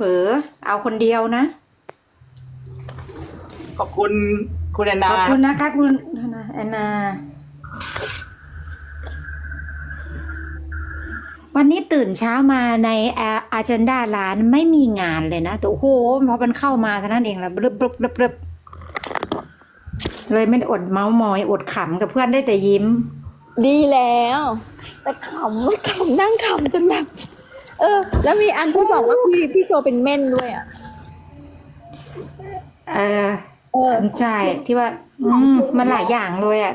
เผลอเอาคนเดียวนะ ขอบคุณคุณแอนนาขอบคุณนะคะคุณแอนนา วันนี้ตื่นเช้ามาในอาเจนดาร้านไม่มีงานเลยนะแต่โอ้โหพอมันเข้ามาเท่านั้นเองแล้วบรึบรึบรึบรึบเลยไม่ได้อดเมาส์มอยอดขำกับเพื่อนได้แต่ยิ้ม ดีแล้ว แต่ขำไม่ขำนั่งขำจนแบบ เออ แล้วมีอันที่บอกว่าพี่พี่โจเป็นเม่นด้วยอะ เออเออ ใช่ที่ว่า อืมมันหลายอย่างเลยอะ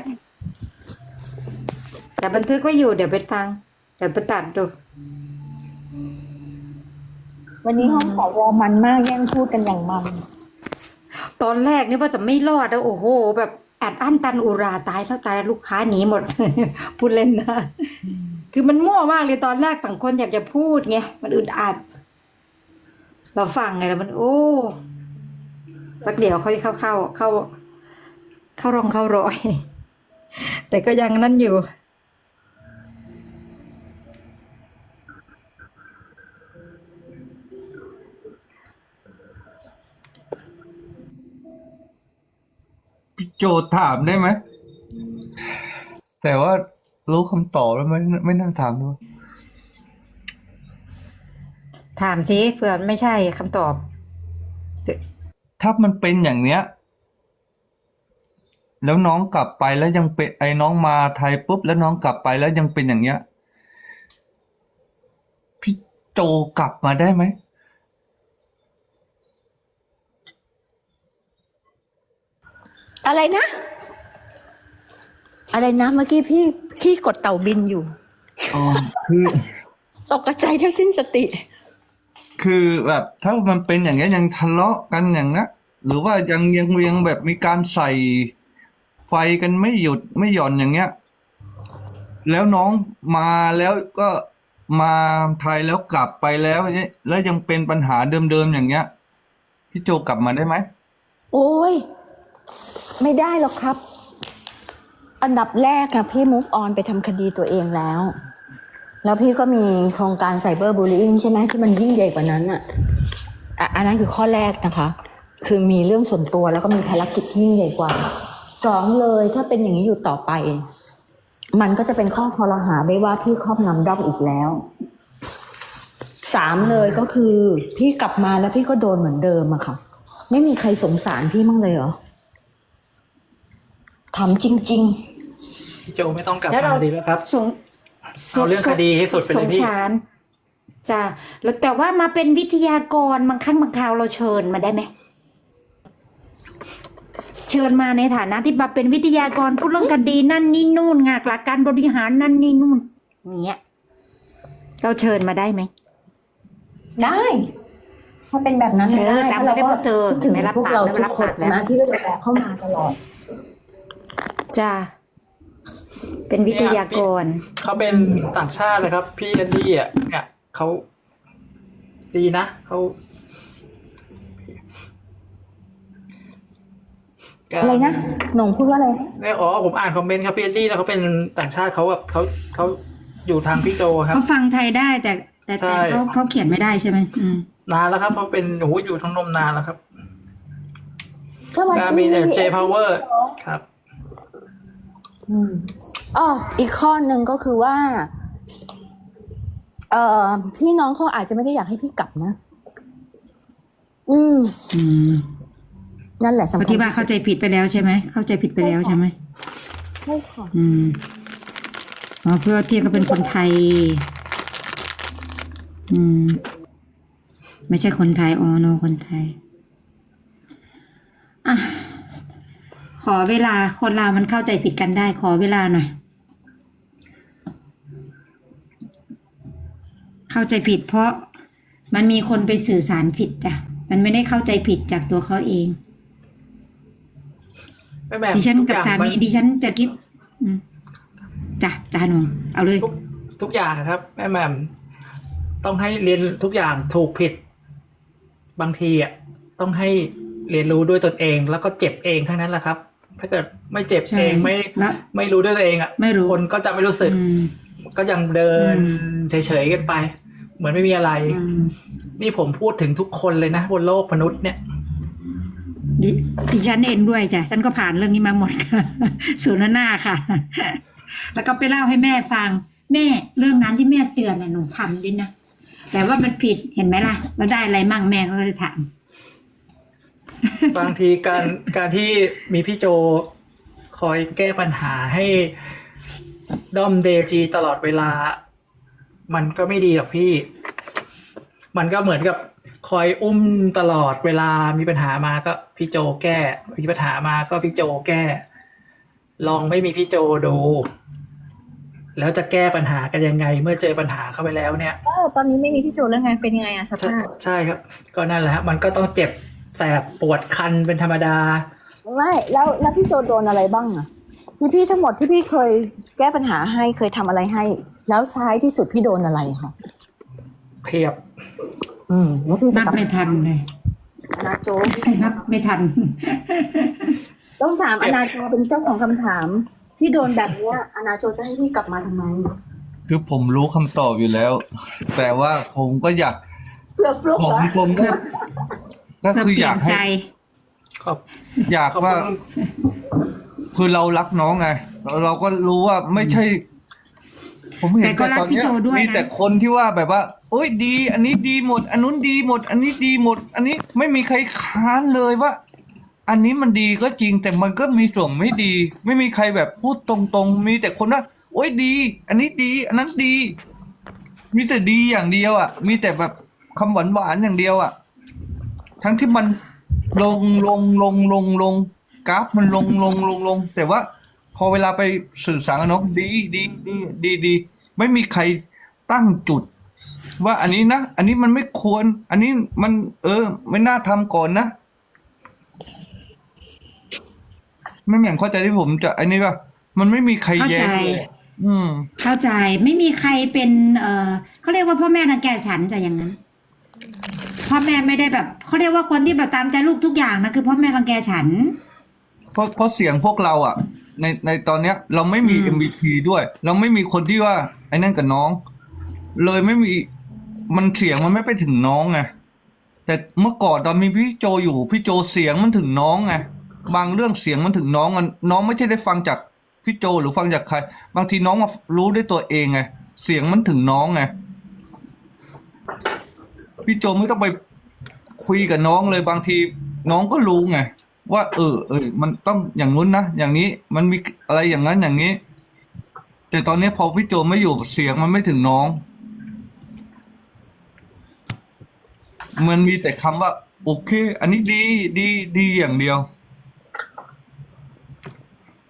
แต่บันทึกไว้อยู่เดี๋ยวไปฟัง เดี๋ยวไปตัดดู วันนี้ห้องขอวอมันมากแย่งพูดกันอย่างมัน ตอนแรกนี่ว่าจะไม่รอดแล้วโอ้โห แบบอัดอั้นตันอุราตายแล้วตายแล้วลูกค้าหนีหมด พูดเล่นนะ คือมันมั่วมากเลยตอนแรกต่างคนอยากจะพูดไงมันอึดอัด เราฟังไงแล้วมัน โอ้สักเดี๋ยวค่อยเข้าเข้าเข้า เข้ารองเข้ารอย แต่ก็ยังนั่นอยู่พี่โจถามได้ไหม แต่ว่า รู้คำตอบแล้วไม่ไม่น่าถามด้วยถามสิเผื่อไม่ใช่คำตอบ ถ้ามันเป็นอย่างเนี้ย แล้วน้องกลับไปแล้วยังเป็นไอ้น้องมาไทยปุ๊บแล้วน้องกลับไปแล้วยังเป็นอย่างเนี้ยพี่โจกลับมาได้ไหมอะไรนะ อะไรนะเมื่อกี้พี่ พี่กดเต่าบินอยู่ อ๋อคือตกใจแทบสิ้นสติ คือแบบถ้ามันเป็นอย่างเงี้ยยังทะเลาะกันอย่างนั้นหรือว่ายังยังยังแบบมีการใส่ไฟกันไม่หยุดไม่หย่อนอย่างเงี้ย แล้วน้องมาแล้วก็มาไทยแล้วกลับไปแล้วเนี่ยแล้วยังเป็นปัญหาเดิมๆอย่างเงี้ย พี่โจกลับมาได้ไหม โอ้ย ไม่ได้หรอกครับ อันดับแรกอะพี่ move on ไปทำคดีตัวเองแล้ว แล้วพี่ก็มีโครงการไซเบอร์บูล y ิงใช่ไหมที่มันยิ่งใหญ่กว่านั้นอะอะอันนั้นคือข้อแรกนะคะ คือมีเรื่องส่วนตัวแล้วก็มีภารกิจที่ยิ่งใหญ่กว่าสองเลยถ้าเป็นอย่างนี้อยู่ต่อไป มันก็จะเป็นข้อคอรหาได้ว่าพี่ครอบงำด้อมอีกแล้วสามเลยก็คือพี่กลับมาแล้วพี่ก็โดนเหมือนเดิมอะค่ะ ไม่มีใครสงสารพี่มั่งเลยเหรอถามจริง พี่โจไม่ต้องกลับแล้วมาเราดีแล้วครับ สงเอาเรื่องคดีให้สุดไปเลยพี่สงสารจ้ะแล้วแต่ว่ามาเป็นวิทยากรบางครั้งบางคราวเราเชิญมาได้ไหมเชิญมาในฐานะที่มาเป็นวิทยากรพูดเรื่องคดีนั่นนี่นู่นงานหลักการบริหารนั่นนี่นู่นอย่างเงี้ยเราเชิญมาได้ไหมๆได้ถ้าเป็นแบบนั้นเออได้จำไว้ได้พวกเธอคิดถึงไม่รับพวกปากเราไม่ทุรักบคนปากแล้ว นะที่เราจะแบกเข้ามาตลอด จ้ะ เป็นวิทยากร เขาเป็นต่างชาติเลยครับพี่แอนดี้อะเนี่ยเขาดีนะเขาก็อะไรนะหนงพูดว่าอะไรเนี่ยอ๋อผมอ่านคอมเมนต์ครับพี่แอนดี้แล้วเขาเป็นต่างชาติเขาแบบเขาเขาอยู่ทางพี่โจครับเขาฟังไทยได้แต่ แต่ใช่แต่เขาเขาเขียนไม่ได้ใช่ไหมอืมนานแล้วครับเขาเป็นโอ้โหอยู่ทั้งนมนานแล้วครับสวัสก็ดีมีเจพาวเวอร์ครับ อืม อ๋ออีกข้อหนึ่งก็คือว่า เอ่อพี่น้องเขาอาจจะไม่ได้อยากให้พี่กลับนะ อืม อืมนั่นแหละเพสำคัราะญที่ว่าเข้าใจผิดไปแล้วใช่ไหม เข้าใจผิดไปแล้วใช่ไหมใช่ค่ะอืมอ๋อเพื่อที่เขาเป็นคนไทย อืม ไม่ใช่คนไทยอ๋อโนคนไทยอะขอเวลาคนเรามันเข้าใจผิดกันได้ ขอเวลาหน่อย เข้าใจผิดเพราะมันมีคนไปสื่อสารผิดจ้ะ มันไม่ได้เข้าใจผิดจากตัวเขาเองไม่แบบดิฉันทุกับอย่งสามีนดิฉันจะคิดอืมจ้ะจ้าหนงเอาเลยทุกทุกอย่างครับ แม่แหม่มต้องให้เรียนทุกอย่างถูกผิด บางทีอะต้องให้เรียนรู้ด้วยตนเอง แล้วก็เจ็บเองทั้งนั้นแหละครับ ถ้าเกิดไม่เจ็บใช่เองไม่และไม่รู้ด้วยตัวเองอะไม่รู้คนก็จะไม่รู้สึกอืมก็ยังเดินอืเฉยๆกันไป เหมือนไม่มีอะไรอืมนี่ผมพูดถึงทุกคนเลยนะบนโลกมนุษย์เนี่ยดิดิฉันเองด้วยจ้ะฉันก็ผ่านเรื่องนี้มาหมดค่ะส่วนหน้าค่ะ แล้วก็ไปเล่าให้แม่ฟัง แม่เรื่องนั้นที่แม่เตือนน่ะหนูทำด้วยนะแต่ว่ามันผิดเห็นไหมล่ะเราได้อะไรมั่งแม่ก็จะถามบางทีการการที่มีพี่โจคอยแก้ปัญหาให้ด้อมเดจีตลอดเวลา มันก็ไม่ดีหรอกพี่ มันก็เหมือนกับคอยอุ้มตลอดเวลามีปัญหามาก็พี่โจแก้ มีปัญหามาก็พี่โจแก้ ลองไม่มีพี่โจดู แล้วจะแก้ปัญหากันยังไง เมื่อเจอปัญหาเข้าไปแล้วเนี่ยเออตอนนี้ไม่มีพี่โจแล้วไงเป็นยังไงอะสใช่ภาพใช่ครับ ก็นั่นแหละฮะมันก็ต้องเจ็บแสบปวดคันเป็นธรรมดา ไม่แล้วแล้วพี่โจโดนอะไรบ้างอะ พี่พี่ทั้งหมดที่พี่เคยแก้ปัญหาให้เคยทำอะไรให้ แล้วซ้ายที่สุดพี่โดนอะไรคะเพียบ อืมแล้วพี่จะนับกลับไม่ทันเลยอนาโจนับไม่ทัน ต้องถามอนาโจเป็นเจ้าของคำถาม ที่โดนแบบเนี้ยอนาโจจะให้พี่กลับมาทำไมคือผมรู้คำตอบอยู่แล้ว แต่ว่าผมก็อยากเพื่อฟลุกผมเหรอผมก็ก็เราคือเปอลี่ยยากนใจให้ขอบอยากขอบว่าคุณ คือเรารักน้องไงเราเราก็รู้ว่าไม่ใช่ ผมเห็นแต่ก็รักตอนพี่เนี้ยโจด้วยนะ มีแต่คนที่ว่าแบบว่าโอ้ยดี อันนี้ดีหมด อันนู้นดีหมด อันนี้ดีหมด อันนี้ไม่มีใครค้านเลยว่า อันนี้มันดีก็จริงแต่มันก็มีส่วนไม่ดี ไม่มีใครแบบพูดตรงๆ มีแต่คนว่าโอ้ยดี อันนี้ดี อันนั้นดี มีแต่ดีอย่างเดียวอะ มีแต่แบบคำหวานหวานๆอย่างเดียวอะ ทั้งที่มันลงลงลงลงลง กราฟมันลงลงลงลง แต่ว่าพอเวลาไปสื่อสารกับน้องดีดีดีดีดี ไม่มีใครตั้งจุด ว่าอันนี้นะ อันนี้มันไม่ควร อันนี้มัน เออ ไม่น่าทำก่อนนะไม่เหมือนเข้าใจที่ผมจะอันนี้ว่ามันไม่มีใครแย้งเข้าใจเลยอืม เข้าใจไม่มีใครเป็น เออเขาเรียกว่าพ่อแม่รังแกฉันจะอย่างนั้นพ่อแม่ไม่ได้แบบเขาเรียกว่าคนที่แบบตามใจลูกทุกอย่างนะคือพ่อแม่รังแกฉัน เพราะเพราะเสียงพวกเราอะ ในในตอนเนี้ย เราไม่มีอืม MVP ด้วย เราไม่มีคนที่ว่าไอ้นั่นกับน้อง เลยไม่มีมันเสียงมันไม่ไปถึงน้องไงแต่เมื่อก่อนตอนมีพี่โจอยู่ พี่โจเสียงมันถึงน้องไงบางเรื่องเสียงมันถึงน้องมันน้องไม่ใช่ได้ฟังจากพี่โจหรือฟังจากใคร บางทีน้องมารู้ด้วยตัวเองไงเสียงมันถึงน้องไงพี่โจไม่ต้องไปคุยกับน้องเลยบางทีน้องก็รู้ไง ว่า เออ เออมันต้องอย่างนู้นนะอย่างนี้มันมีอะไรอย่างนั้นอย่างนี้ แต่ตอนนี้พอพี่โจไม่อยู่เสียงมันไม่ถึงน้อง มันมีแต่คำว่า โอเค อันนี้ดีดีดีอย่างเดียว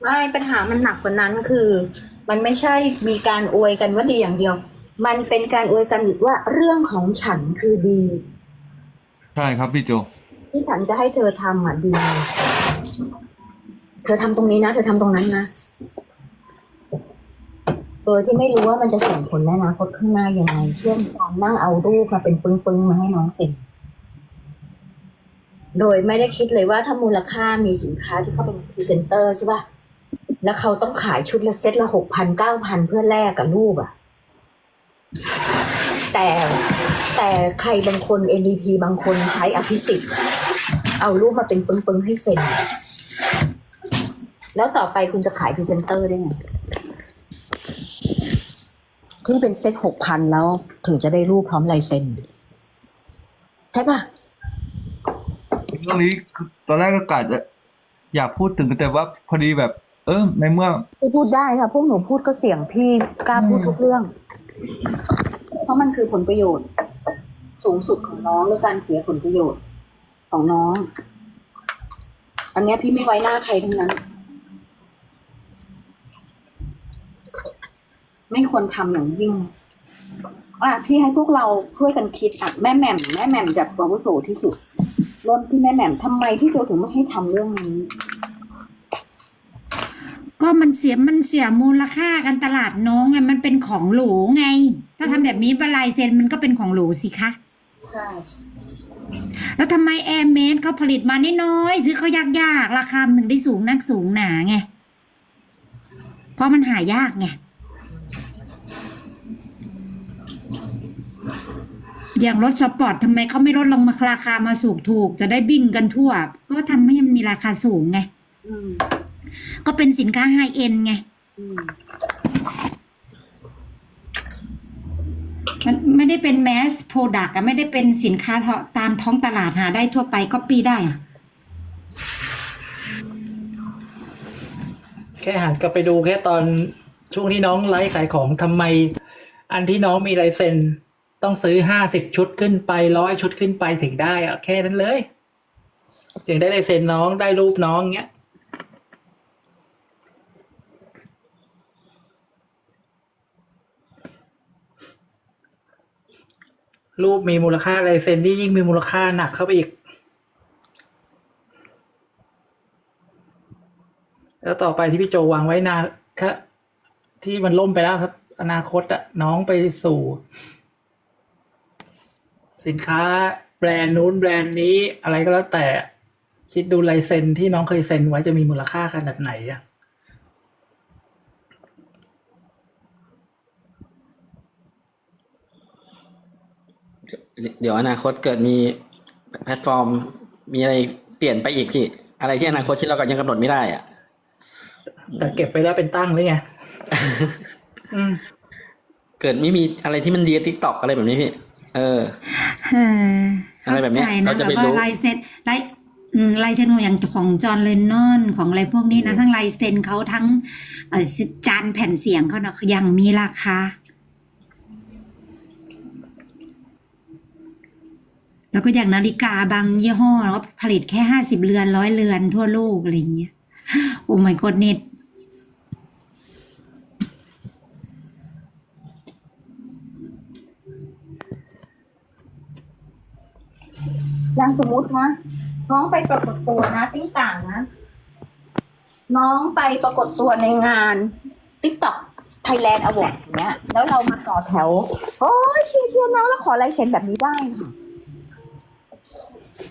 ไม่ปัญหามันหนักกว่านั้นคือ มันไม่ใช่มีการอวยกันว่าดีอย่างเดียว มันเป็นการอวยกันอีกว่าเรื่องของฉันคือดี ใช่ครับพี่โจ ที่ฉันจะให้เธอทำอะดี เธอทำตรงนี้นะ เธอทำตรงนั้นนะโดยที่ไม่รู้ว่ามันจะส่งผลในอนาคตข้างหน้ายังไง เช่นการนั่งเอารูปมาเป็นปึ้งๆมาให้น้องเป็นโดยไม่ได้คิดเลยว่าถ้ามูลค่ามีสินค้าที่เขาเป็นพรีเซนเตอร์ใช่ป่ะแล้วเขาต้องขายชุดละเซ็ตละหกพันเก้าพันเพื่อแลกกับรูปอะแต่แต่ใครบางคน NDP บางคนใช้อภิสิทธิ์ เอารูปมาเป็นปึ้งๆให้เซ็น แล้วต่อไปคุณจะขายพรีเซนเตอร์ได้ไงที่เป็นเซ็ตหกพันแล้วถึงจะได้รูปพร้อมลายเซ็นใช่ปะเรื่องนี้คือตอนแรกก็กะจะอยากพูดถึงแต่ว่าพอดีแบบ เออในเมื่อพี่พูดได้ค่ะ พวกหนูพูดก็เสียงพี่กล้าพูดทุกเรื่อง เพราะมันคือผลประโยชน์ สูงสุดของน้องและการเสียผลประโยชน์ ของน้อง อันเนี้ยพี่ไม่ไว้หน้าใครทั้งนั้น ไม่ควรทำอย่างยิ่งอะพี่ให้พวกเราช่วยกันคิดอะแม่แหม่มแม่แหม่มจัดอาวุโสที่สุดเริ่มที่แม่แหม่มทำไมพี่โจถึงไม่ให้ทำเรื่องนี้ ก็มันเสียมันเสียมูลค่ากันตลาดน้องไงมันเป็นของหรูไง ถ้าทำแบบนี้บลายเซ็นมันก็เป็นของหรูสิคะ ใช่ แล้วทำไมแอร์เมดเขาผลิตมาน้อยๆซื้อเขายากๆ ราคามันถึงได้สูงนักสูงหนาไง เพราะมันหายากไง อย่างรถสปอร์ตทำไมเขาไม่ลดลงมาราคามาสูงถูก จะได้บิ้งกันทั่ว ก็ทำให้มันมีราคาสูงไงอืมก็เป็นสินค้าไฮเอ็นไง มันไม่ได้เป็นแมสโปรดักต์อะไม่ได้เป็นสินค้าตามท้องตลาดหาได้ทั่วไปก็ปีได้อะแค่หันกลับไปดูแค่ตอนช่วงที่น้องไลฟ์ขายของทำไม อันที่น้องมีลายเซ็นต้องซื้อห้าสิบชุดขึ้นไปร้อยชุดขึ้นไปถึงได้อะแค่นั้นเลยถึงได้ลายเซ็นน้องได้รูปน้องเงี้ย รูปมีมูลค่าลายเซ็นที่ยิ่งมีมูลค่าหนักเข้าไปอีก แล้วต่อไปที่พี่โจวางไว้นาถ้าที่มันล่มไปแล้วครับ อนาคตอะน้องไปสู่ สินค้าแบรนด์นู้นแบรนด์นี้อะไรก็แล้วแต่คิดดูลายเซ็นที่น้องเคยเซ็นไว้จะมีมูลค่าขนาดไหนอะ เดี๋ยวอนาคตเกิดมีแพลตฟอร์ม มีอะไรเปลี่ยนไปอีกพี่อะไรที่อนาคตที่เราก็ยังกำหนดไม่ได้อะแต่เก็บไปแล้วเป็นตั้งเลยไงอืมเกิดไม่มีอะไรที่มันดีทิกตอกอะไรแบบนี้พี่ เอออะไรแบบเนี้ยข้ใจนะเราจะแบไปบรู้ว่าลายเซ็นลายอืมลายเซ็นของอย่างของจอห์นเลนนอนของอะไรพวกนี้นะ ทั้งลายเซ็นเขาทั้งเอ่อจานแผ่นเสียงเขานะยังมีราคา แล้วก็อย่างนาฬิกาบางยี่ห้อเขาผลิตแค่ห้าสิบเรือนร้อยเรือนทั่วโลกอะไรอย่างเงี้ย โอ้ my god เน็ตอย่างสมมุตินะน้องไปปรากฏตัวนะติ้งต่างนะ น้องไปปรากฏตัวในงาน TikTok Thailand Award เนี้ย แล้วเรามาต่อแถว โอ้ยเชียร์เชียร์น้องแล้วขอลายเซ็นแบบนี้ได้ค่ะ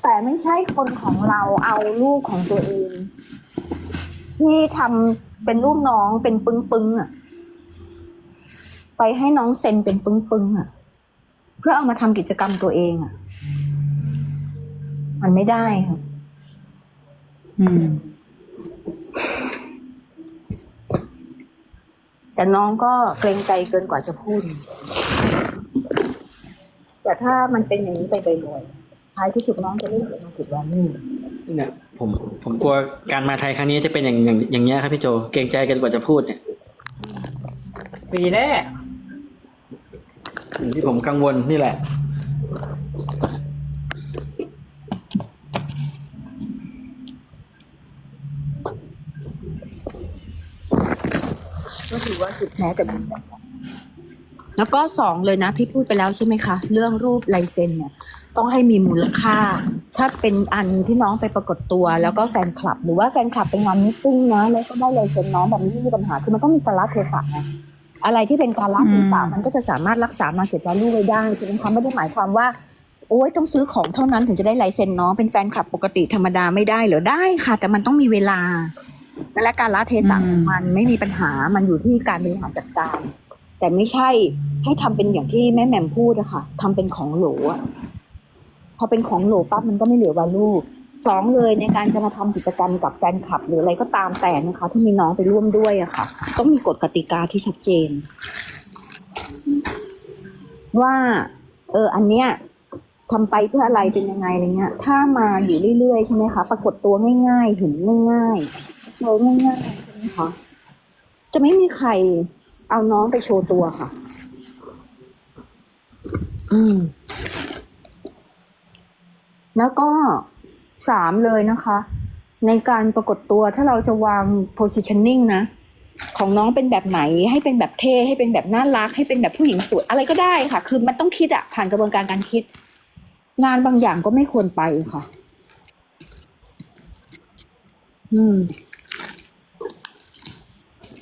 แต่ไม่ใช่คนของเราเอาลูกของตัวเอง ที่ทำเป็นลูกน้องเป็นปึ้งปึ้งๆอะไปให้น้องเซ็นเป็นปึ้งปึ้งๆอะเพื่อเอามาทำกิจกรรมตัวเองอะมันไม่ได้ค่ะอืม แต่น้องก็เกรงใจเกินกว่าจะพูด แต่ถ้ามันเป็นอย่างนี้ไปบ่อยๆ ท้ายที่สุดน้องจะเล่นเกิดมาผิดวันนี่เนี่ยผมผมกลัวการมาไทยครั้งนี้จะเป็นอย่างอย่างอย่างเงี้ยครับพี่โจเกรงใจเกินกว่าจะพูดเนี่ยมีแน่สิ่งที่ผมกังวลนี่แหละ ก็ถือว่าสุดแท้แต่บุญแบบแล้วก็สองเลยนะพี่พูดไปแล้วใช่ไหมคะ เรื่องรูปลายเซ็นเนี่ย ต้องให้มีมูลค่า ถ้าเป็นอันที่น้องไปปรากฏตัว แล้วก็แฟนคลับ หรือว่าแฟนคลับไปงานมิทติ้งนะแล้วก็ได้ลายเซ็นน้องแบบนี้ไม่มีปัญหา คือมันต้องมีการละเทศะไงอะไรที่เป็นการละเทศะอืมมันก็จะสามารถรักษามาเก็ตวาลูไว้ได้ใช่ไหมคะไม่ได้หมายความว่าโอ้ยต้องซื้อของเท่านั้นถึงจะได้ลายเซ็นน้องเป็นแฟนคลับปกติธรรมดาไม่ได้เหรอได้ค่ะ แต่มันต้องมีเวลาและการละเทศะของมันไม่มีปัญหามันอยู่ที่การบริหารจัดการ แต่ไม่ใช่ให้ทำเป็นอย่างที่แม่แหม่มพูดอะค่ะทำเป็นของโหล อะพอเป็นของโหลปั๊บมันก็ไม่เหลือวาลูสองเลยในการจะมาทำกิจกรรมกับแฟนคลับ หรืออะไรก็ตามแต่นะคะ ที่มีน้องไปร่วมด้วยอะค่ะ ต้องมีกฎกติกาที่ชัดเจน ว่า เออ อันเนี้ยทำไปเพื่ออะไรเป็นยังไงอะไรเงี้ย ถ้ามาอยู่เรื่อยๆใช่ไหมคะ ปรากฏตัวง่าย ๆ เห็นง่ายๆโชว์ง่ายๆใช่ไหมคะจะไม่มีใครเอาน้องไปโชว์ตัวค่ะ อืม แล้วก็สามเลยนะคะ ในการปรากฏตัวถ้าเราจะวาง positioning นะ ของน้องเป็นแบบไหน ให้เป็นแบบเท่ ให้เป็นแบบน่ารัก ให้เป็นแบบผู้หญิงสวย อะไรก็ได้ค่ะ คือมันต้องคิดอะผ่านกระบวนการการคิด งานบางอย่างก็ไม่ควรไปค่ะ อืม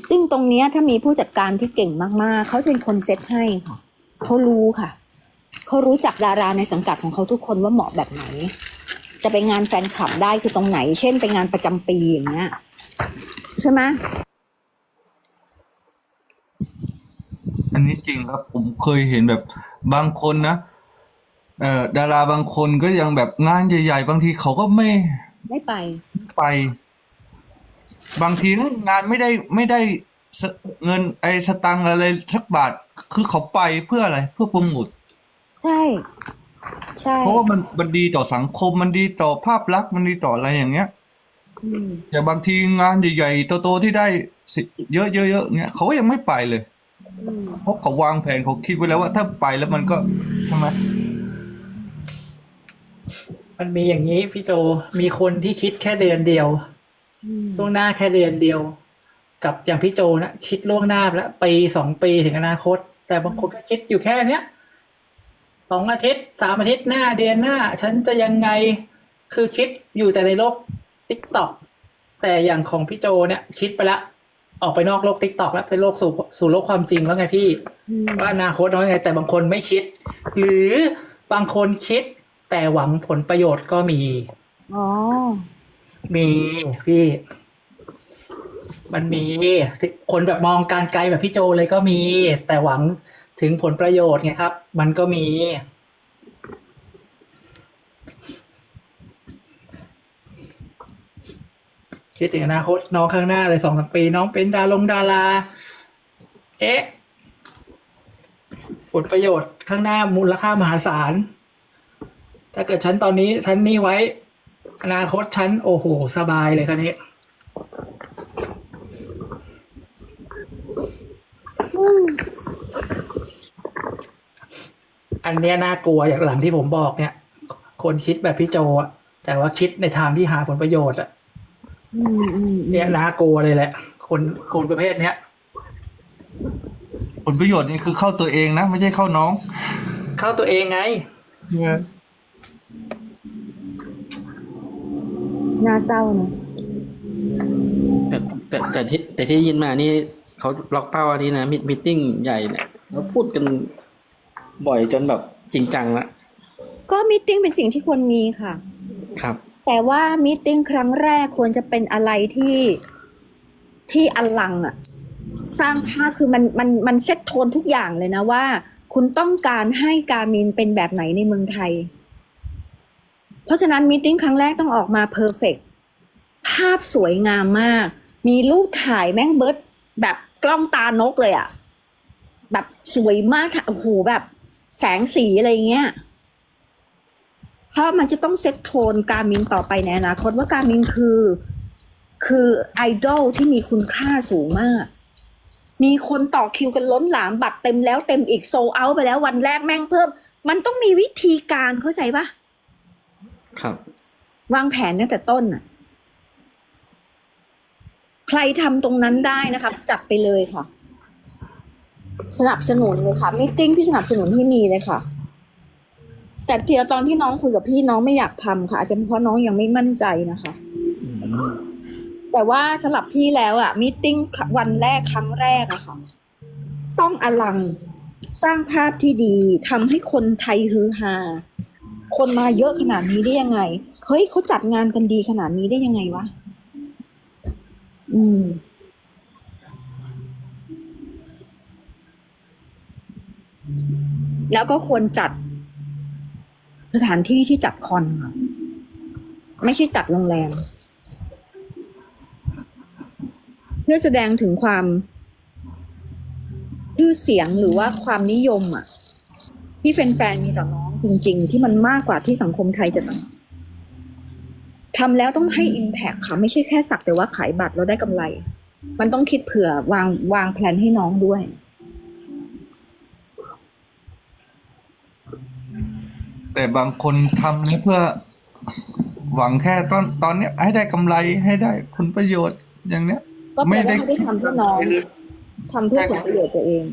ซึ่งตรงนี้ถ้ามีผู้จัดการที่เก่งมากๆ เขาจะเป็นคนเซตให้ค่ะเขารู้ค่ะ เขารู้จักดาราในสังกัดของเขาทุกคนว่าเหมาะแบบไหน จะไปงานแฟนคลับได้คือตรงไหน เช่นไปงานประจำปีอย่างเงี้ยใช่ไหมอันนี้จริงครับผมเคยเห็นแบบบางคนนะเอ่อดาราบางคนก็ยังแบบงานใหญ่ ๆ บางทีเขาก็ไม่ไม่ไปไป บางทีงานไม่ได้ไม่ได้สเงินไอ้สตังค์อะไรสักบาท คือเขาไปเพื่ออะไร เพื่อโปรโมท ใช่ ใช่เพราะว่ามันมันดีต่อสังคมมันดีต่อภาพลักษณ์มันดีต่ออะไรอย่างเงี้ยอืมแต่บางทีงานใหญ่ๆโตๆที่ได้สิเยอะๆเยอะๆเงี้ยเขาก็ยังไม่ไปเลย อืมเพราะเขาวางแผนเขาคิดไว้แล้วว่าถ้าไปแล้วมันก็ใช่ไหมมันมีอย่างนี้พี่โจมีคนที่คิดแค่เดือนเดียว อืมล่วงหน้าแค่เดือนเดียว กับอย่างพี่โจนะคิดล่วงหน้าไปแล้วปีสองปีถึงอนาคต แต่บางคนก็คิดอยู่แค่เนี้ย สองอาทิตย์สามอาทิตย์หน้าเดือนหน้า ฉันจะยังไงคือคิดอยู่แต่ในโลกติ๊กต็อกแต่อย่างของพี่โจเนี่ยคิดไปละออกไปนอกโลกติ๊กต็อกแล้วไปโลกสู่สู่โลกความจริงแล้วไงพี่อืมว่าอนาคตน้อยไง แต่บางคนไม่คิด หรือบางคนคิด แต่หวังผลประโยชน์ก็มีอ๋อมีพี่ มันมีคนแบบมองการไกลแบบพี่โจเลยก็มี แต่หวัง ถึงผลประโยชน์ไงครับ มันก็มี คิดถึงอนาคตน้องข้างหน้าเลยสองสามปี น้องเป็นดารงดารา เอ๊ะ ผลประโยชน์ข้างหน้ามูลค่ามหาศาล ถ้าเกิดฉันตอนนี้ฉันนี่ไว้ อนาคตฉันโอ้โห สบายเลยคันนี้ อันเนี้ยน่ากลัวอย่างหลังที่ผมบอกเนี่ย คนคิดแบบพี่โจอะแต่ว่าคิดในทางที่หาผลประโยชน์อะอืมอืมเนี่ยน่ากลัวเลยแหละ คนคนประเภทเนี้ย ผลประโยชน์นี่คือเข้าตัวเองนะ ไม่ใช่เข้าน้องเข้าตัวเองไงน่าเศร้าเนอะแต่แต่แต่ที่แต่ที่ได้ยินมานี่เขาล็อกเป้าอันนี้นะมิมิติ้งใหญ่เนี่ยแล้วพูดกัน บ่อยจนแบบจริงจังละก็มีตติ้งเป็นสิ่งที่ควรมีค่ะ ครับ แต่ว่ามีตติ้งครั้งแรกควรจะเป็นอะไรที่ที่อลังอะสร้างภาพคือมันมันมันเซตโทนทุกอย่างเลยนะว่า คุณต้องการให้การมินเป็นแบบไหนในเมืองไทย เพราะฉะนั้นมีตติ้งครั้งแรกต้องออกมาเพอร์เฟกภาพสวยงามมาก มีรูปถ่ายแม่งเบิร์ดแบบกล้องตานกเลยอะแบบสวยมากโอ้โหแบบ แสงสีอะไรเงี้ย เพราะมันจะต้องเซตโทนการมินต่อไปในอนาคตว่าการมินคือคือไอดอลที่มีคุณค่าสูงมาก มีคนต่อคิวกันล้นหลามบัตรเต็มแล้วเต็มอีกโซเอาไปแล้ววันแรกแม่งเพิ่ม มันต้องมีวิธีการเข้าใจปะครับ วางแผนตั้งแต่ต้นน่ะใครทำตรงนั้นได้นะคะ จัดไปเลยค่ะ สนับสนุนเลยค่ะมิ팅พี่สนับสนุนที่มีเลยค่ะ แต่เทียตอนที่น้องคุยกับพี่น้องไม่อยากทำค่ะ อาจจะเพราะน้องยังไม่มั่นใจนะคะแต่ว่าสำหรับพี่แล้วอะมิ팅วันแรกครั้งแรกอะค่ะ ต้องอลังสร้างภาพที่ดีทำให้คนไทยฮือฮาคนมาเยอะขนาดนี้ได้ยังไง เฮ้ยเขาจัดงานกันดีขนาดนี้ได้ยังไงวะ อืม แล้วก็ควรจัดสถานที่ที่จัดคอนค่ะ ไม่ใช่จัดโรงแรม เพื่อแสดงถึงความชื่อเสียงหรือว่าความนิยมอะ ที่แฟนๆมีต่อน้องจริง ๆ ที่มันมากกว่าที่สังคมไทยจะทำทำแล้วต้องให้ Impact ค่ะ ไม่ใช่แค่สักแต่ว่าขายบัตรแล้วได้กำไร มันต้องคิดเผื่อวางวางแผนให้น้องด้วย แต่บางคนทำนี่เพื่อหวังแค่ตอนตอนเนี้ยให้ได้กำไรให้ได้ผลประโยชน์อย่างเนี้ย ก็แปลว่าไม่ได้ทำเพื่อน้องเลยทำเพื่อผลประโยชน์ตัวเอง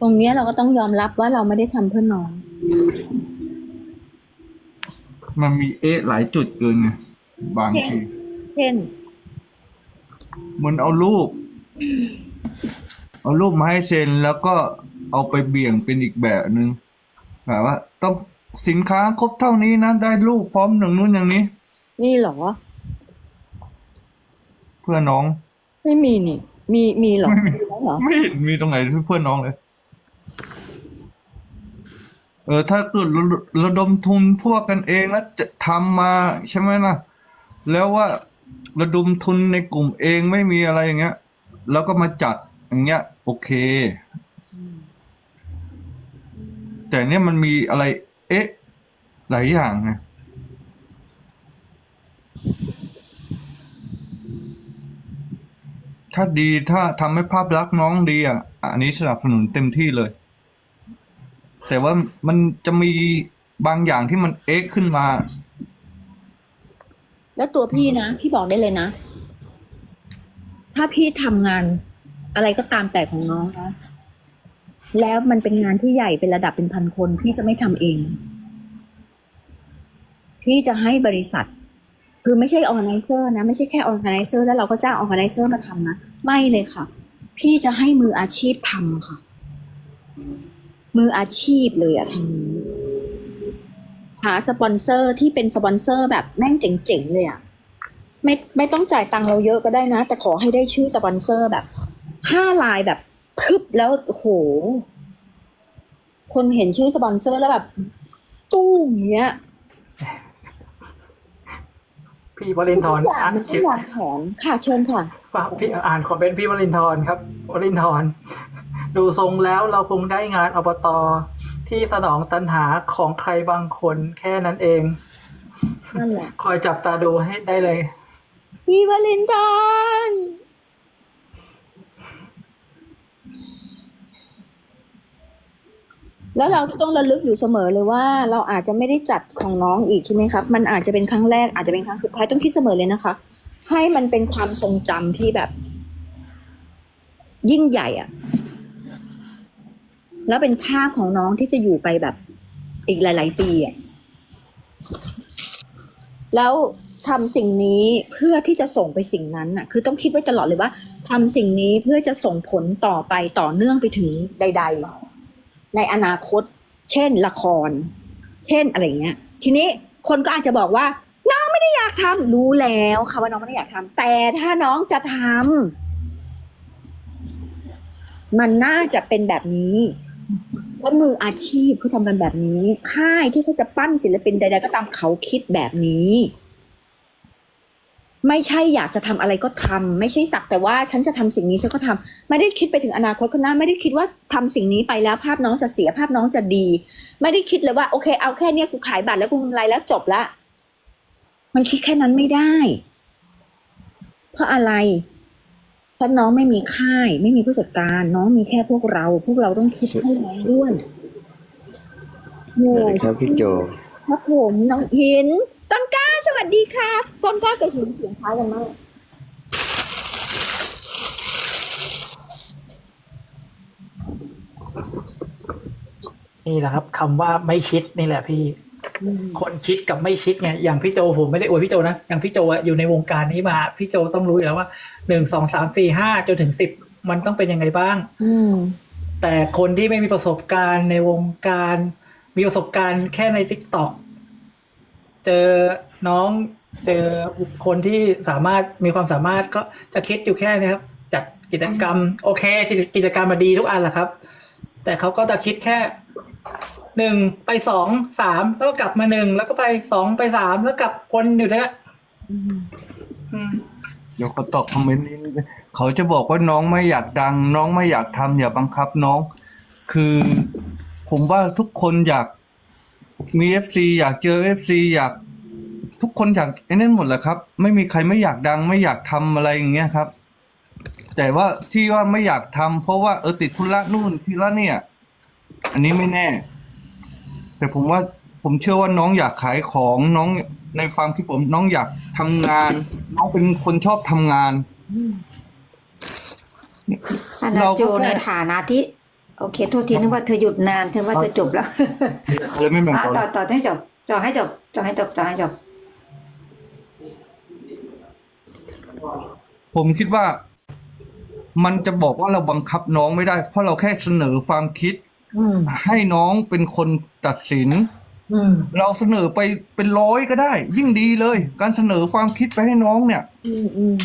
ตรงเนี้ยเราก็ต้องยอมรับว่าเราไม่ได้ทำเพื่อน้อง มันมีเอ๊ะหลายจุดเกินไงบางทีเช่นเหมันเอารูป เอารูปมาให้เซ็นแล้วก็เอาไปเบี่ยงเป็นอีกแบบหนึ่งแบบว่า ต้องสินค้าครบเท่านี้นะ ได้รูปพร้อมอย่างนู้นอย่างนี้ นี่เหรอ เพื่อน้อง ไม่มีนี่ มีมีเหรอมีแล้วเหรอ ไม่เห็นมีตรงไหนที่เพื่อนน้องเลย เออ ถ้าเกิดระระดมทุนพวกกันเองแล้วจะทำมาใช่ไหมล่ะ แล้วว่าระดมทุนในกลุ่มเองไม่มีอะไรอย่างเงี้ย แล้วก็มาจัดอย่างเงี้ย โอเค แต่เนี่ยมันมีอะไร เอ๊ะ หลายอย่างไงถ้าดีถ้าทำให้ภาพลักษณ์น้องดีอะ อันนี้สนับสนุนเต็มที่เลย แต่ว่ามันจะมีบางอย่างที่มันเอ็กขึ้นมา แล้วตัวพี่นะ พี่บอกได้เลยนะ ถ้าพี่ทำงาน อะไรก็ตามแต่ของน้องนะ แล้วมันเป็นงานที่ใหญ่เป็นระดับเป็นพันคน พี่จะไม่ทำเอง พี่จะให้บริษัท คือไม่ใช่ organizer นะ ไม่ใช่แค่ organizer แล้วเราก็จ้าง organizer มาทำนะ ไม่เลยค่ะ พี่จะให้มืออาชีพทำค่ะ มืออาชีพเลยอะทางนี้หาสปอนเซอร์ที่เป็นสปอนเซอร์แบบแม่งเจ๋งๆเลยอะไม่ไม่ต้องจ่ายตังค์เราเยอะก็ได้นะ แต่ขอให้ได้ชื่อสปอนเซอร์แบบห้าลายแบบพึบแล้วโอ้โหคนเห็นชื่อสปอนเซอร์แล้วแบบ ตู้มเนี้ย พี่วรินททุร์กอย่างอ่านมันคต้ลิองปวางแผนค่ะเชิญค่ะ ฝากพี่อ่านคอมเมนต์พี่วรินทร์ครับวรินทร์ ดูทรงแล้วเราคงได้งานอบตที่สนองตันหาของใครบางคนแค่นั้นเอง นั่นแหละคอยจับตาดูให้ได้เลย พี่วลินทอนแล้วเราก็ต้องระลึกอยู่เสมอเลยว่า เราอาจจะไม่ได้จัดของน้องอีกใช่ไหมครับ มันอาจจะเป็นครั้งแรกอาจจะเป็นครั้งสุดท้ายต้องคิดเสมอเลยนะคะ ให้มันเป็นความทรงจำที่แบบ ยิ่งใหญ่อะ แล้วเป็นภาพของน้องที่จะอยู่ไปแบบอีกหลาย ๆ ปีอะแล้วทำสิ่งนี้เพื่อที่จะส่งไปสิ่งนั้นน่ะ คือต้องคิดไว้ตลอดเลยว่าทำสิ่งนี้เพื่อจะส่งผลต่อไปต่อเนื่องไปถึงใด ๆ ในอนาคต เช่นละคร เช่นอะไรเงี้ย ทีนี้คนก็อาจจะบอกว่า น้องไม่ได้อยากทำรู้แล้วค่ะว่าน้องไม่ได้อยากทำแต่ถ้าน้องจะทำมันน่าจะเป็นแบบนี้ เพราะมืออาชีพเขาทำกันแบบนี้ ค่ายที่เขาจะปั้นศิลปินใด ๆ ก็ตามเขาคิดแบบนี้ ไม่ใช่อยากจะทำอะไรก็ทำไม่ใช่สักแต่ว่าฉันจะทำสิ่งนี้ฉันก็ทำไม่ได้คิดไปถึงอนาคตข้างหน้าไม่ได้คิดว่าทำสิ่งนี้ไปแล้วภาพน้องจะเสียภาพน้องจะดี ไม่ได้คิดเลยว่าโอเค เอาแค่เนี้ยกูขายบัตรแล้วกูกำไรแล้วจบละมันคิดแค่นั้นไม่ได้ เพราะอะไร เพราะน้องไม่มีค่าย ไม่มีผู้จัดการ น้องมีแค่พวกเรา พวกเราต้องคิดให้น้องด้วยเหนื่อยครับพี่โจครับผมน้องหินต้นกล้าสวัสดีครับต้นกล้ากับหินเสียงคล้ายกันมากนี่แหละครับคำว่าไม่คิดนี่แหละพี่ คนคิดกับไม่คิดไงอย่างพี่โจผมไม่ได้อวยพี่โจนะอย่างพี่โจอะอยู่ในวงการนี้มา พี่โจต้องรู้อยู่แล้วว่าหนึ่งสองสามสี่ห้าจนถึงสิบมันต้องเป็นยังไงบ้าง อืมแต่คนที่ไม่มีประสบการณ์ในวงการ มีประสบการณ์แค่ในทิกตอกเจอน้องเจอบุคคลที่สามารถมีความสามารถก็จะคิดอยู่แค่นี้ครับจัดกิจกรรม โอเคกิจกิจกรรมมาดีทุกอันแหละครับ แต่เขาก็จะคิดแค่ หนึ่งไปสองสามแล้วก็กลับมาหนึ่งแล้วก็ไปสองไปสามแล้วกลับวนอยู่เนี่ยเดี๋ยวเขาตอบคอมเมนต์นี้เขาจะบอกว่าน้องไม่อยากดัง น้องไม่อยากทำอย่าบังคับน้อง คือ ผมว่าทุกคนอยากมีเอฟซีอยากเจอเอฟซีอยากทุกคนอยากไอ้นั่นหมดแหละครับ ไม่มีใครไม่อยากดัง ไม่อยากทำอะไรอย่างเงี้ยครับ แต่ว่าที่ว่าไม่อยากทำเพราะว่าเออติดธุระนู่นทีละเนี่ย อันนี้ไม่แน่ แต่ผมว่าผมเชื่อว่าน้องอยากขายของน้องในความคิดผมน้องอยากทำงาน น้องเป็นคนชอบทำงาน อันนั้เรานก็โจแค่ ในฐานะที่ โอเค โทษทีนึกว่าเธอหยุดนานเธอว่าเธอจบแล้วเลยไม่แบ่งอะเขาต่อต่อให้จบจอให้จบจอให้จบจอให้จบ ผมคิดว่า มันจะบอกว่าเราบังคับน้องไม่ได้ เพราะเราแค่เสนอความคิด อืมให้น้องเป็นคนตัดสิน อืมเราเสนอไปเป็นร้อยก็ได้ ยิ่งดีเลย การเสนอความคิดไปให้น้องเนี่ย อืมอืม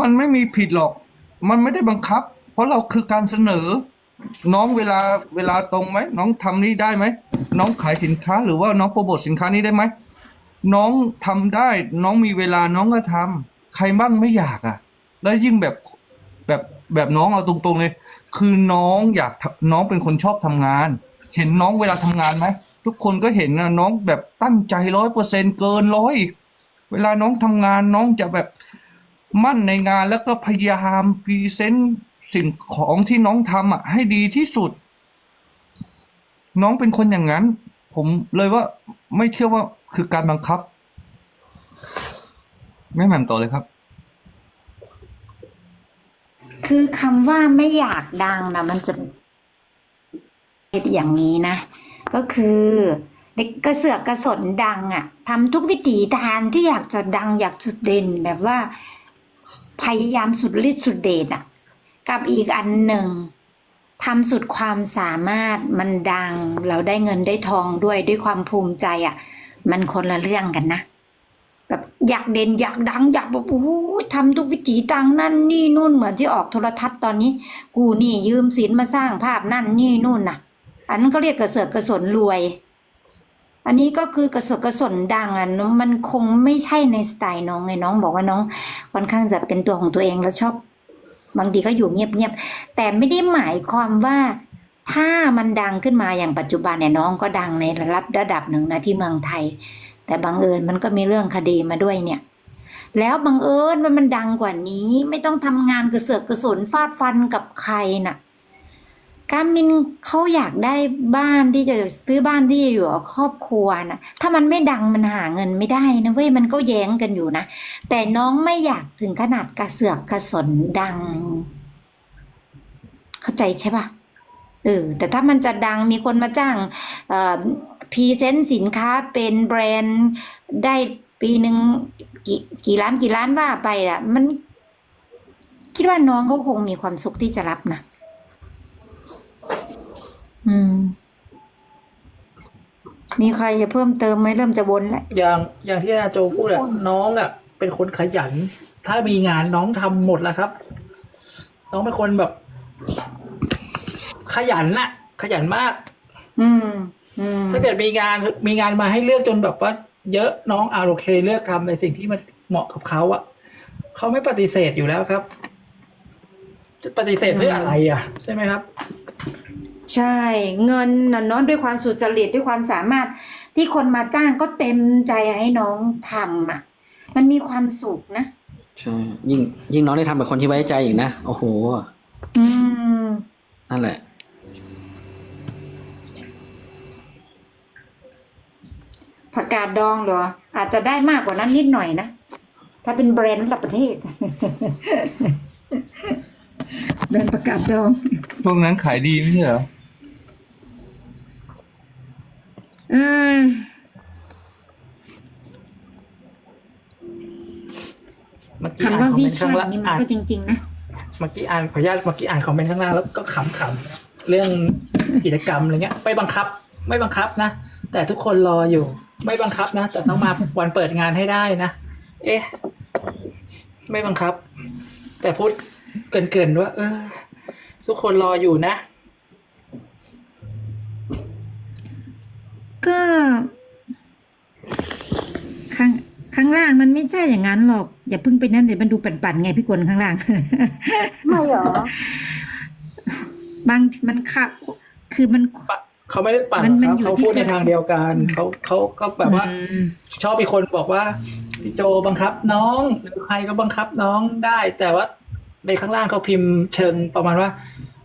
มันไม่มีผิดหรอก มันไม่ได้บังคับ เพราะเราคือการเสนอ น้องเวลาเวลาตรงไหม น้องทำนี่ได้ไหม น้องขายสินค้า หรือว่าน้องโปรโมทสินค้านี้ได้ไหม น้องทำได้ น้องมีเวลาน้องก็ทำใครบ้างไม่อยากอะ แล้วยิ่งแบบแบบแบบน้องเอาตรงๆเลย คือน้องอยากน้องเป็นคนชอบทำงาน เห็นน้องเวลาทำงานไหมทุกคนก็เห็นนะน้องแบบตั้งใจร้อยเปอร์เซ็นเกินร้อยอีกเวลาน้องทำงานน้องจะแบบมั่นในงานแล้วก็พยายามพรีเซนต์สิ่งของที่น้องทำอะ ให้ดีที่สุด น้องเป็นคนอย่างนั้น ผมเลยว่าไม่เชื่อว่าคือการบังคับ ไม่แหม่มต่อเลยครับ คือคำว่าไม่อยากดังนะมันจะอย่างนี้นะ ก็คือเด็กกระเสือกกระสนดังอะ่ะทำทุกวิถีทางที่อยากจะดังอยากจะเด่นแบบว่า พยายามสุดฤทธิ์สุดเดชอะ่ะ กับอีกอันหนึ่งทำสุดความสามารถมันดัง เราได้เงินได้ทองด้วยด้วยความภูมิใจอะ่ะ มันคนละเรื่องกันนะ แบบอยากเด่นอยากดัง อยากแบบโอ้ทำทุกวิถีทางนั่นนี่นู่นเหมือนที่ออกโทรทัศน์ตอนนี้ กูนี่ยืมสินมาสร้างภาพนั่นนี่นู่นน่ะ อันนั้นก็เรียกกระเสือกกระสนรวย อันนี้ก็คือกระเสือกกระสนดังอะมันคงไม่ใช่ในสไตล์น้องไงน้องบอกว่าน้องค่อนข้างจะเป็นตัวของตัวเองแล้วชอบบางทีก็อยู่เงียบๆแต่ไม่ได้หมายความว่าถ้ามันดังขึ้นมาอย่างปัจจุบันเนี่ยน้องก็ดังในระดับระดับหนึ่งนะที่เมืองไทย แต่บังเอิญมันก็มีเรื่องคดีมาด้วยเนี่ย แล้วบังเอิญว่ามันดังกว่านี้ ไม่ต้องทำงานกระเสือกกระสนฟาดฟันกับใครน่ะการมินเขาอยากได้บ้านที่จะซื้อบ้านที่จะอยู่กับครอบครัวนะถ้ามันไม่ดังมันหาเงินไม่ได้นะเว้ยมันก็แย้งกันอยู่นะ แต่น้องไม่อยากถึงขนาดกระเสือกกระสนดัง เข้าใจใช่ปะเออแต่ถ้ามันจะดังมีคนมาจ้างเอ พรีเซนต์สินค้าเป็นแบรนด์ได้ปีหนึ่งกี่กี่ล้านกี่ล้านว่าไปอะ มันคิดว่าน้องเขาคงมีความสุขที่จะรับนะ อืม มีใครจะเพิ่มเติมไหมเริ่มจะวนแล้ว อย่างอย่างที่อาโจพูดอะน้องอะเป็นคนขยัน ถ้ามีงานน้องทำหมดแล้วครับ น้องเป็นคนแบบ ขยันน่ะ ขยันมาก อืมอืม ถ้าเกิดมีงานมีงานมาให้เลือกจนแบบว่า เยอะน้องอาโอเคเลือกทำในสิ่งที่มันเหมาะกับเขาอะเขาไม่ปฏิเสธอยู่แล้วครับ จะปฏิเสธเพื่ออะไรอะใช่ไหมครับ ใช่เงินน่ะเนาะด้วยความสุจริตด้วยความสามารถ ที่คนมาจ้างก็เต็มใจให้น้องทำอะ มันมีความสุขนะใช่ยิ่งยิ่งน้องได้ทำกับคนที่ไว้ใจอีกนะโอ้โห อืมนั่นแหละ ผักกาดดองเหรอ อาจจะได้มากกว่านั้นนิดหน่อยนะ ถ้าเป็นแบรนด์ระดับประเทศแบรนด์ผักกาดดองช่วงนั้นขายดีไม่ใช่เหรอเออเมื่อกี้คำอ่านว่าคอมวิเมนต์ชั่ข้างนล่างนี่มันอ่านก็จริง ๆ นะ เมื่อกี้อ่านขออนุญาตเมื่อกี้อ่านคอมเมนต์ข้างล่างแล้วก็ขำๆเรื่องกิจกรรมอะไรเงี้ยไม่บังคับ ไม่บังคับนะ แต่ทุกคนรออยู่ ไม่บังคับนะแต่ต้องมาวันเปิดงานให้ได้นะ เอ๊ะ ไม่บังคับ แต่พูดเกินๆว่า เออ ทุกคนรออยู่นะ ก็ข้างข้างล่างมันไม่ใช่อย่างนั้นหรอก อย่าเพิ่งไปนั่นเดี๋ยวมันดูปั่นๆไงพี่กวนข้างล่าง ไม่เหรอ บางมันค่ะคือมัน เขาไม่ได้ปั่นมันมันครับอยู่เขาที่พูดในทางเดียวกันเขาเขาก็แบบว่า อืม ชอบมีคนบอกว่าพี่โจบังคับน้องหรือใครก็บังคับน้องได้ แต่ว่าในข้างล่างเขาพิมพ์เชิงประมาณว่า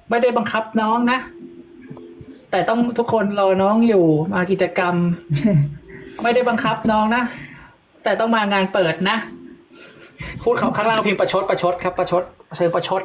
ไม่ได้บังคับน้องนะ แต่ต้องทุกคนรอน้องอยู่มากิจกรรม ไม่ได้บังคับน้องนะ แต่ต้องมางานเปิดนะ พูดเขาข้างล่างพิมพ์ประชดประชดครับ ประชดเชิงประชด